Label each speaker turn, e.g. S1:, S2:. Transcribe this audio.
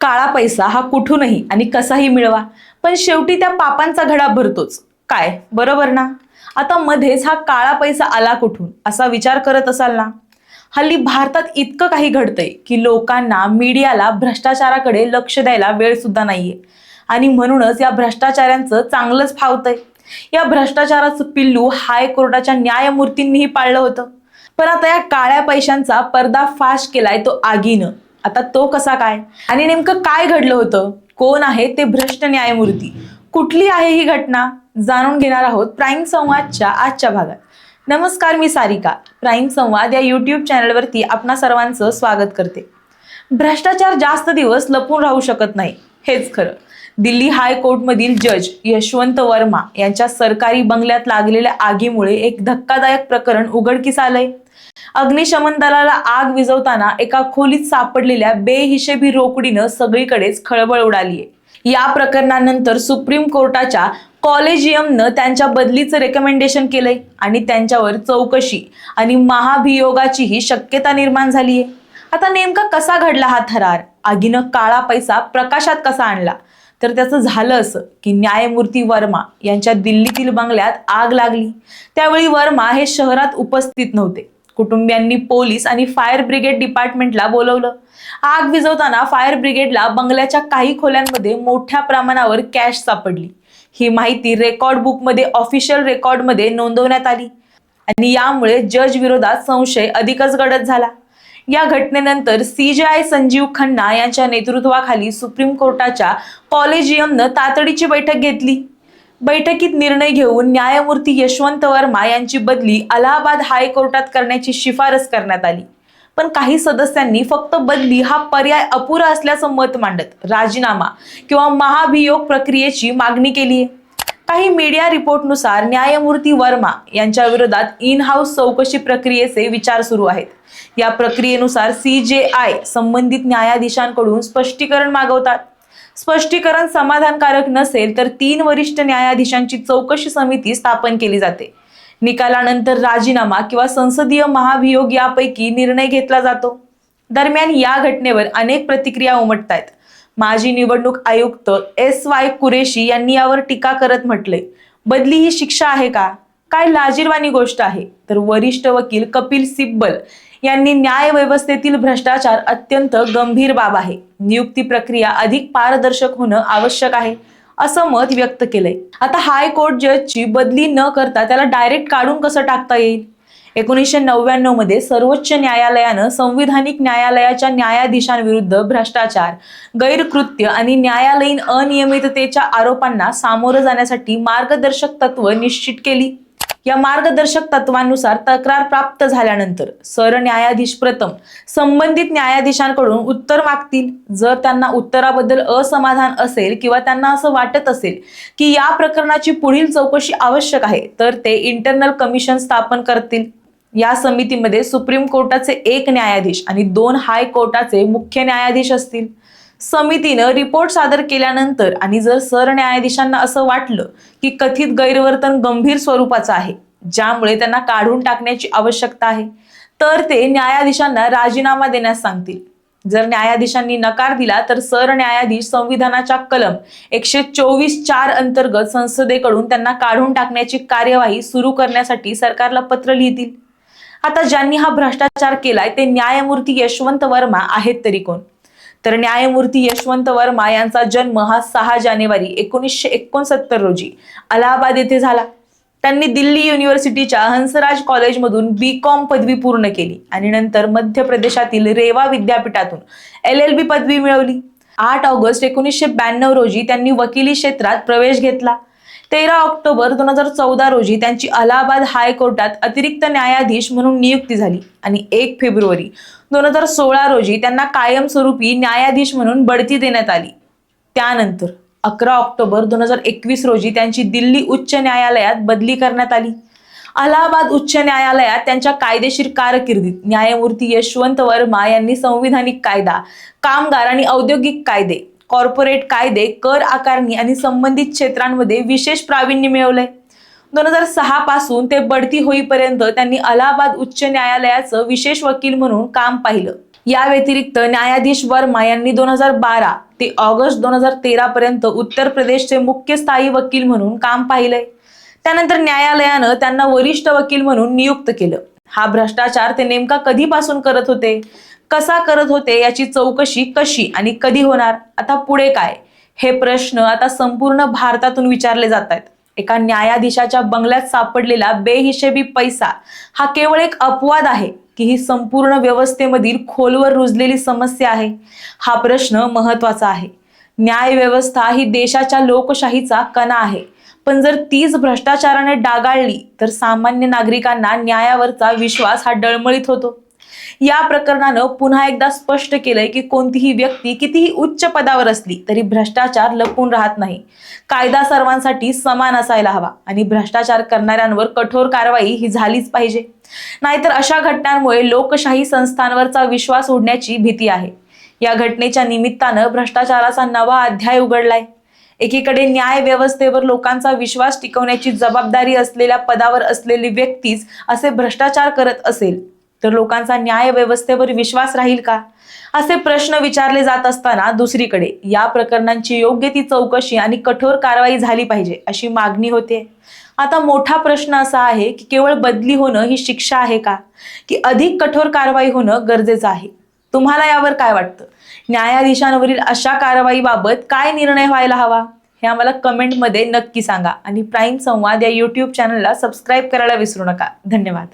S1: काळा पैसा हा कुठूनही आणि कसाही मिळवा पण शेवटी त्या पापांचा घडा भरतोच. काय? बरोबर ना? आता मध्येच हा काळा पैसा आला कुठून? असा विचार करत असाल ना? हल्ली भारतात इतकं काही घडतंय की लोकांना मीडियाला भ्रष्टाचाराकडे लक्ष द्यायला वेळ सुद्धा नाहीये. आणि म्हणूनच या भ्रष्टाचारांचं चांगलंच फावतंय. या भ्रष्टाचाराचं पिल्लू हायकोर्टाच्या न्यायमूर्तींनीही पाळलं होतं. पण आता या काळ्या पैशांचा पर्दा फाश केलाय तो आगीनं. आता तो कसा काय? आणि नेमकं काय घडलं होतं? कोण आहे ते भ्रष्ट न्यायमूर्ती? कुठली आहे ही घटना? जाणून घेणार आहोत प्राईम संवादच्या आजच्या भागात. नमस्कार मी सारिका. प्राईम संवाद या यूट्यूब चॅनलवरती आपणा सर्वांचं स्वागत करते. भ्रष्टाचार जास्त दिवस लपून राहू शकत नाही हेच खरं. दिल्ली हायकोर्टमधील जज यशवंत वर्मा यांच्या सरकारी बंगल्यात लागलेल्या आगीमुळे एक धक्कादायक प्रकरण उघडकीस आलंय. अग्निशमन दलाला आग विझवताना एका खोलीत सापडलेल्या बेहिशेबी रोकडीनं सगळीकडेच खळबळ उडालीये. या प्रकरणानंतर सुप्रीम कोर्टाच्या कॉलेजियमनं त्यांच्या बदलीचं रेकमेंडेशन केलंय आणि त्यांच्यावर चौकशी आणि महाभियोगाचीही शक्यता निर्माण झालीये. आता नेमका कसा घडला हा थरार? आगीनं काळा पैसा प्रकाशात कसा आणला? तर त्याचं झालं असं की न्यायमूर्ती वर्मा यांच्या दिल्लीतील बंगल्यात आग लागली. त्यावेळी वर्मा हे शहरात उपस्थित नव्हते. कुटुंबियांनी पोलीस आणि फायर ब्रिगेड डिपार्टमेंटला बोलवलं. आग विझवताना फायर ब्रिगेडला बंगल्याच्या काही खोल्यांमध्ये मोठ्या प्रमाणावर कॅश सापडली. ही माहिती रेकॉर्ड बुकमध्ये ऑफिशियल रेकॉर्डमध्ये नोंदवण्यात आली. आणि यामुळे जज विरोधात संशय अधिकच गडद झाला. या घटनेनंतर सीजेआय संजीव खन्ना यांच्या नेतृत्वाखाली सुप्रीम कोर्टाच्या कॉलेजियमनं तातडीची बैठक घेतली. बैठकीत निर्णय घेऊन न्यायमूर्ती यशवंत वर्मा यांची बदली अलाहाबाद हायकोर्टात करण्याची शिफारस करण्यात आली. पण काही सदस्यांनी फक्त बदली हा पर्याय अपुरा असल्याचं मत मांडत राजीनामा किंवा महाभियोग प्रक्रियेची मागणी केली. आहे काही मीडिया रिपोर्टनुसार न्यायमूर्ती वर्मा यांच्या विरोधात इन हाऊस चौकशी प्रक्रियेचे विचार सुरू आहेत. या प्रक्रियेनुसार सी जे आय संबंधित न्यायाधीशांकडून स्पष्टीकरण मागवतात. स्पष्टीकरण समाधानकारक नसेल तर तीन वरिष्ठ न्यायाधीशांची चौकशी समिती स्थापन केली जाते. निकालानंतर राजीनामा किंवा संसदीय महाभियोग यापैकी निर्णय घेतला जातो. दरम्यान या घटनेवर अनेक प्रतिक्रिया उमटतायत. माजी निवडणूक आयुक्त एस वाय कुरेशी यांनी यावर टीका करत म्हटले बदली ही शिक्षा आहे का? काय लाजीरवाणी गोष्ट आहे? तर वरिष्ठ वकील कपिल सिब्बल यांनी न्याय व्यवस्थेतील भ्रष्टाचार अत्यंत गंभीर बाब आहे. नियुक्ती प्रक्रिया अधिक पारदर्शक होणं आवश्यक आहे असं मत व्यक्त केलंय. आता हायकोर्ट जजची बदली न करता त्याला डायरेक्ट काढून कसं टाकता येईल? एकोणीसशे नव्याण्णवमध्ये सर्वोच्च न्यायालयानं संविधानिक न्यायालयाच्या न्यायाधीशांविरुद्ध भ्रष्टाचार गैरकृत्य आणि न्यायालयीन अनियमिततेच्या आरोपांना सामोरं जाण्यासाठी मार्गदर्शक तत्व निश्चित केली. या मार्गदर्शक तत्वांनुसार तक्रार प्राप्त झाल्यानंतर सरन्यायाधीश प्रथम संबंधित न्यायाधीशांकडून उत्तर मागतील. जर त्यांना उत्तराबद्दल असमाधान असेल किंवा त्यांना असं वाटत असेल की या प्रकरणाची पुढील चौकशी आवश्यक आहे तर ते इंटरनल कमिशन स्थापन करतील. या समितीमध्ये सुप्रीम कोर्टाचे एक न्यायाधीश आणि दोन हायकोर्टाचे मुख्य न्यायाधीश असतील. समितीनं रिपोर्ट सादर केल्यानंतर आणि जर सरन्यायाधीशांना असं वाटलं की कथित गैरवर्तन गंभीर स्वरूपाचं आहे ज्यामुळे त्यांना काढून टाकण्याची आवश्यकता आहे तर ते न्यायाधीशांना राजीनामा देण्यास सांगतील. जर न्यायाधीशांनी नकार दिला तर सरन्यायाधीश संविधानाच्या कलम एकशे चोवीस चार अंतर्गत संसदेकडून त्यांना काढून टाकण्याची कार्यवाही सुरू करण्यासाठी सरकारला पत्र लिहितील. आता ज्यांनी हा भ्रष्टाचार केलाय ते न्यायमूर्ती यशवंत वर्मा आहेत तरी कोण? तर न्यायमूर्ती यशवंत वर्मा यांचा जन्म हा सहा जानेवारी एकोणीसशे एकोणसत्तर रोजी अलाहाबाद येथे झाला. त्यांनी दिल्ली युनिव्हर्सिटीच्या हंसराज कॉलेजमधून बी कॉम पदवी पूर्ण केली आणि नंतर मध्य प्रदेशातील रेवा विद्यापीठातून एल एल बी पदवी मिळवली. आठ ऑगस्ट एकोणीसशे ब्याण्णव रोजी त्यांनी वकिली क्षेत्रात प्रवेश घेतला. तेरा ऑक्टोबर दोन हजार चौदा रोजी त्यांची अलाहाबाद हायकोर्टात अतिरिक्त न्यायाधीश म्हणून नियुक्ती झाली. आणि एक फेब्रुवारी दोन हजार सोळा रोजी त्यांना कायमस्वरूपी न्यायाधीश म्हणून बढती देण्यात आली. त्यानंतर अकरा ऑक्टोबर दोन हजार एकवीस रोजी त्यांची दिल्ली उच्च न्यायालयात बदली करण्यात आली. अलाहाबाद उच्च न्यायालयात त्यांच्या कायदेशीर कारकिर्दीत न्यायमूर्ती यशवंत वर्मा यांनी संविधानिक कायदा कामगार आणि औद्योगिक कायदे कॉर्पोरेट कायदे कर आकारणी आणि संबंधित क्षेत्रांमध्ये विशेष प्रावीण्य मिळवलंय. दोन हजार सहा पासून ते बढती होईपर्यंत त्यांनी अलाहाबाद उच्च न्यायालयाचं विशेष वकील म्हणून काम पाहिलं. या व्यतिरिक्त न्यायाधीश वर्मा यांनी दोन हजार बारा ते ऑगस्ट दोन हजार तेरा पर्यंत उत्तर प्रदेशचे मुख्य स्थायी वकील म्हणून काम पाहिलंय. त्यानंतर न्यायालयानं त्यांना वरिष्ठ वकील म्हणून नियुक्त केलं. हा भ्रष्टाचार ते नेमका कधीपासून करत होते? कसा करत होते? याची चौकशी कशी आणि कधी होणार? आता पुढे काय? हे प्रश्न आता संपूर्ण भारतातून विचारले जात आहेत एका न्यायाधीशाच्या बंगल्यात सापडलेला बेहिशेबी पैसा हा केवळ एक अपवाद आहे की ही संपूर्ण व्यवस्थेमधील खोलवर रुजलेली समस्या आहे? हा प्रश्न महत्त्वाचा आहे. न्याय व्यवस्था ही देशाच्या लोकशाहीचा कणा आहे. पण जर तीच भ्रष्टाचाराने डागाळली तर सामान्य नागरिकांना न्यायावरचा विश्वास हा डळमळीत होतो. या प्रकरणानं पुन्हा एकदा स्पष्ट केलंय की कोणतीही व्यक्ती कितीही उच्च पदावर असली तरी भ्रष्टाचार लपून राहत नाही. कायदा सर्वांसाठी समान असायला हवा आणि भ्रष्टाचार करणाऱ्यांवर कठोर कारवाई ही झालीच पाहिजे. नाहीतर अशा घटनांमुळे लोकशाही संस्थांवरचा विश्वास उडण्याची भीती आहे. या घटनेच्या निमित्तानं भ्रष्टाचाराचा नवा अध्याय उघडलाय. एकीकडे न्याय व्यवस्थेवर लोकांचा विश्वास टिकवण्याची जबाबदारी असलेल्या पदावर असलेली व्यक्तीच असे भ्रष्टाचार करत असेल तर लोकांचा न्याय व्यवस्थेवर विश्वास राहील का? असे प्रश्न विचारले जात असताना दुसरीकडे या प्रकरणांची योग्य ती चौकशी आणि कठोर कारवाई झाली पाहिजे अशी मागणी होते. आता मोठा प्रश्न असा आहे की केवळ बदली होणं ही शिक्षा आहे का? की अधिक कठोर कारवाई होणं गरजेचं आहे? तुम्हाला यावर काय वाटतं? न्यायाधीशांवरील अशा कारवाईबाबत काय निर्णय व्हायला हवा हे आम्हाला कमेंटमध्ये नक्की सांगा. आणि प्राईम संवाद या यूट्यूब चॅनलला सबस्क्राईब करायला विसरू नका. धन्यवाद.